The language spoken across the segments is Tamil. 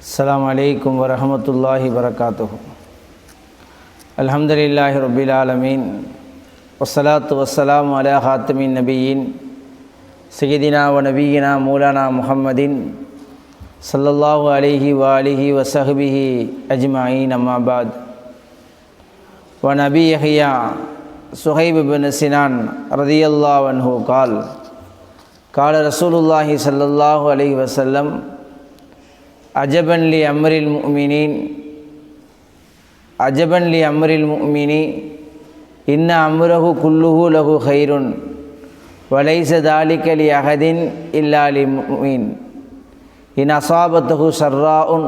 السلام عليكم ورحمة الله وبركاته الحمد لله رب العالمين والصلاة والسلام على خاتم النبيين سيدنا ونبينا مولانا محمد صلى الله عليه وآله وصحبه أجمعين أما بعد ونبي يحيى சுஹைப் பின் சினான் ரதியல்லா அன்ஹு கால் கால ரசூலுல்லாஹி சல்லல்லாஹு அலி வசல்லம் அஜபன்லி அம்ரில் முமினின் அஜபன்லி அம்ரில் முமினி இன்ன அம்ரஹு குல்லுஹு லகு ஹைருன் வலைச தாலிகலி அகதின் இல்லாலி முமின் இன் அசாபத்துஹு சர்ரா உன்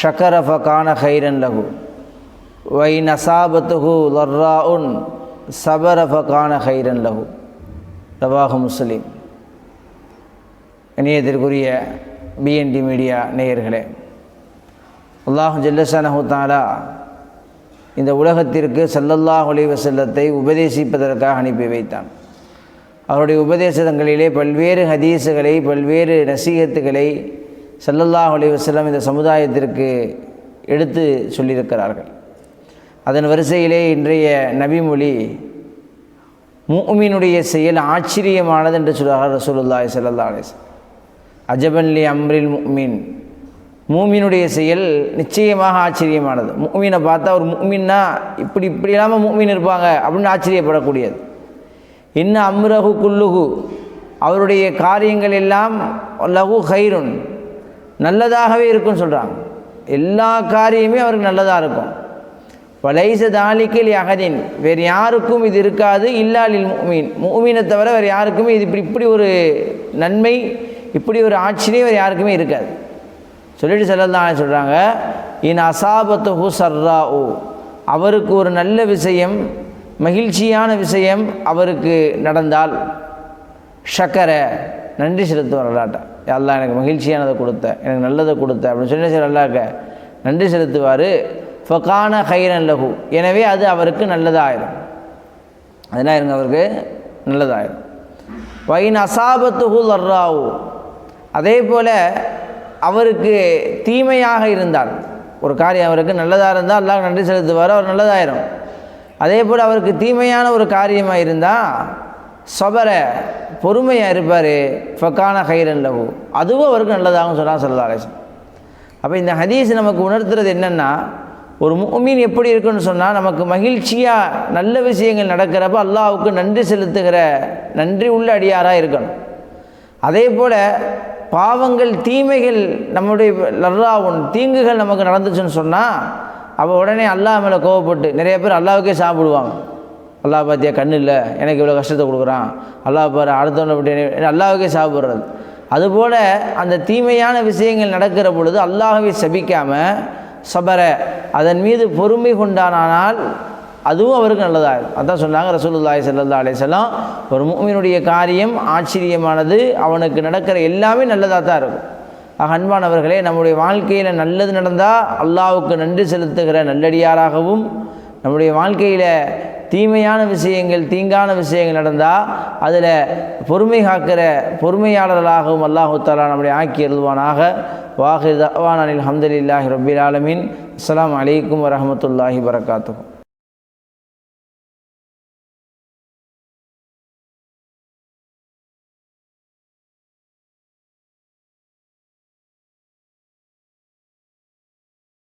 ஷக்கரஃப கான ஹைரன் லகு வை நசாபத்துஹு லர்ரா உன் சபரஃபகான ஹைரன் லஹு. ரவாஹு முஸ்லீம். இணையத்திற்குரிய பிஎன்டி மீடியா நேயர்களே அல்லாஹு ஜெல்லசனஹு தாலா இந்த உலகத்திற்கு சல்லல்லாஹ் செல்லத்தை உபதேசிப்பதற்காக அனுப்பி வைத்தான். அவருடைய உபதேசங்களிலே பல்வேறு ஹதீஸுகளை பல்வேறு நசீகத்துகளை செல்லல்லாஹ் அலி செல்லம் இந்த சமுதாயத்திற்கு எடுத்து சொல்லியிருக்கிறார்கள். அதன் வரிசையிலே இன்றைய நபிமொழி மூமினுடைய செயல் ஆச்சரியமானது என்று சொல்கிறார் ரசூலுல்லாய் சல்லா அலிஸ் அஜபன்லி அம்ரில் மூமின். மூமினுடைய செயல் நிச்சயமாக ஆச்சரியமானது. மூமினை பார்த்தா ஒரு மூமின்னா இப்படி இப்படி இல்லாமல் மூமின் இருப்பாங்க அப்படின்னு ஆச்சரியப்படக்கூடியது. இன்னும் அம்ரகு குல்லுகு அவருடைய காரியங்கள் எல்லாம் லகு ஹைருன் நல்லதாகவே இருக்குன்னு சொல்கிறாங்க எல்லா காரியமே அவருக்கு நல்லதாக இருக்கும். வலைச தாலிக்கில் யகதின் வேறு யாருக்கும் இது இருக்காது இல்லாலில் மூமீன் மூமீனை தவிர வேறு யாருக்குமே இது இப்படி இப்படி ஒரு நன்மை இப்படி ஒரு ஆட்சியிலே வேறு யாருக்குமே இருக்காது. சொல்லிட்டு செல்லதான் சொல்கிறாங்க இன் அசாபத்து ஹூ சர்ரா ஓ அவருக்கு ஒரு நல்ல விஷயம் மகிழ்ச்சியான விஷயம் அவருக்கு நடந்தால் ஷக்கர நன்றி செலுத்துவார் அல்லாட்ட. எல்லாம் எனக்கு மகிழ்ச்சியானதை கொடுத்த எனக்கு நல்லதை கொடுத்த. அப்படின்னு சொல்லி சரி அல்லாக்க நன்றி செலுத்துவார். ஃபகான ஹைரன் லகு எனவே அது அவருக்கு நல்லதாயிரும். அதெல்லாம் இருங்க அவருக்கு நல்லதாயிரும். வைன் அசாபத்துகு லர்ராவு அதே போல் அவருக்கு தீமையாக இருந்தால் ஒரு காரியம் அவருக்கு நல்லதாக இருந்தால் அல்லாஹ் நன்றி செலுத்துவார் அவர் நல்லதாயிரும். அதே போல் அவருக்கு தீமையான ஒரு காரியமாக இருந்தால் சபர பொறுமையாக இருப்பார். ஃபக்கான ஹைரன் லகு அதுவும் அவருக்கு நல்லதாகவும் சொன்னால் சொல்லலாம் அப்போ இந்த ஹதீஸ் நமக்கு உணர்த்துறது என்னென்னா ஒரு மீன் எப்படி இருக்குன்னு சொன்னால் நமக்கு மகிழ்ச்சியாக நல்ல விஷயங்கள் நடக்கிறப்ப அல்லாவுக்கு நன்றி செலுத்துகிற நன்றி உள்ள அடியாராக இருக்கணும். அதே போல் பாவங்கள் தீமைகள் நம்முடைய லர்ராவும் தீங்குகள் நமக்கு நடந்துச்சுன்னு சொன்னால் அவள் உடனே அல்லாஹ் மேலே கோவப்பட்டு நிறைய பேர் அல்லாவுக்கே சாப்பிடுவாங்க. அல்லாஹ் பார்த்தியா கண்ணு இல்லை எனக்கு இவ்வளோ கஷ்டத்தை கொடுக்குறான். அல்லாஹ் பாரு அடுத்தவனை அல்லாவுக்கே சாப்பிட்றது. அதுபோல் அந்த தீமையான விஷயங்கள் நடக்கிற பொழுது அல்லாஹவை சபிக்காமல் சபர அதன் மீது பொறுமை கொண்டானால் அதுவும் அவருக்கு நல்லதாக அதான் சொன்னாங்க ரசூலுல்லாய் செல்லல்லா அலிசல்லாம் ஒரு மூமினுடைய காரியம் ஆச்சரியமானது அவனுக்கு நடக்கிற எல்லாமே நல்லதாக தான் இருக்கும். ஆக அன்பானவர்களே நம்முடைய வாழ்க்கையில் நல்லது நடந்தால் அல்லாவுக்கு நன்றி செலுத்துகிற நல்லடியாராகவும் நம்முடைய வாழ்க்கையில் தீமையான விஷயங்கள் தீங்கான விஷயங்கள் நடந்தால் அதில் பொறுமை காக்கிற பொறுமையாளர்களாகவும் அல்லாஹு நம்முடைய ஆக்கி எழுதுவானாக வாஹிர் தவானில் ஹம்துலில்லாஹி ரபில் ஆலமின். அஸ்லாம் அலைக்கும் வரமத்துல்லாஹி வரகாத்துக்கும்